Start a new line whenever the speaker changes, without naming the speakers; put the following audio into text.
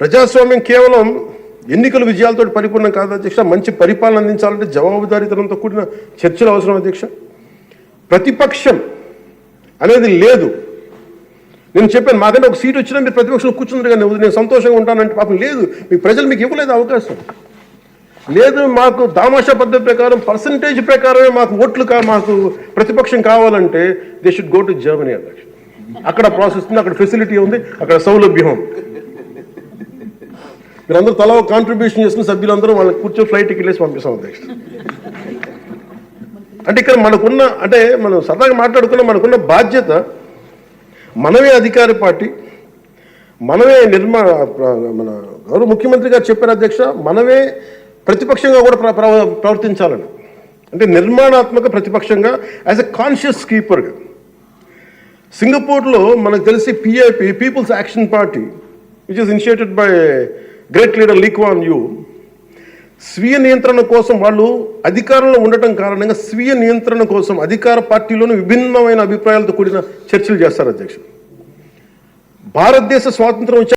ప్రజాస్వామ్యం కేవలం ఎన్నికల విజయాలతో పరిపూర్ణం కాదు అధ్యక్ష. మంచి పరిపాలన అందించాలంటే జవాబుదారీతనంతో కూడిన చర్చలు అవసరం అధ్యక్ష. ప్రతిపక్షం అనేది లేదు. నేను చెప్పాను మాకంటే ఒక సీట్ వచ్చినా మీరు ప్రతిపక్షంలో కూర్చుంటారు కానీ నేను సంతోషంగా ఉంటానంటే పాపం లేదు. మీకు ప్రజలు మీకు ఇవ్వలేదు అవకాశం. లేదు మాకు దామాషా పద్ధతి ప్రకారం పర్సంటేజ్ ప్రకారమే మాకు ఓట్లు కా మాకు ప్రతిపక్షం కావాలంటే they should go to Germany అధ్యక్ష. అక్కడ ప్రాసెస్ ఉంది అక్కడ ఫెసిలిటీ ఉంది అక్కడ సౌలభ్యం ఉంది. మీరందరూ తలా ఒక కాంట్రిబ్యూషన్ చేసిన సభ్యులందరూ వాళ్ళని కూర్చో ఫ్లైట్ టికెట్ వేసి పంపిస్తాం అధ్యక్ష అంటే ఇక్కడ మనకున్న అంటే మనం సరదాగా మాట్లాడుకున్న మనకున్న బాధ్యత మనమే అధికార పార్టీ మనమే నిర్మా మన గౌరవ ముఖ్యమంత్రి గారు చెప్పారు అధ్యక్ష మనమే ప్రతిపక్షంగా కూడా ప్ర- ప్ర- ప్రవర్తించాలని. అంటే నిర్మాణాత్మక ప్రతిపక్షంగా యాజ్ ఎ కాన్షియస్ కీపర్గా సింగపూర్లో మనకు తెలిసి PIP people's action party which is initiated by great leader Lee Kuan Yew స్వీయ నియంత్రణ కోసం వాళ్ళు అధికారంలో ఉండటం కారణంగా స్వీయ నియంత్రణ కోసం అధికార పార్టీలోని విభిన్నమైన అభిప్రాయాలతో కూడిన చర్చలు చేస్తారు అధ్యక్షుడు. భారతదేశ స్వాతంత్రం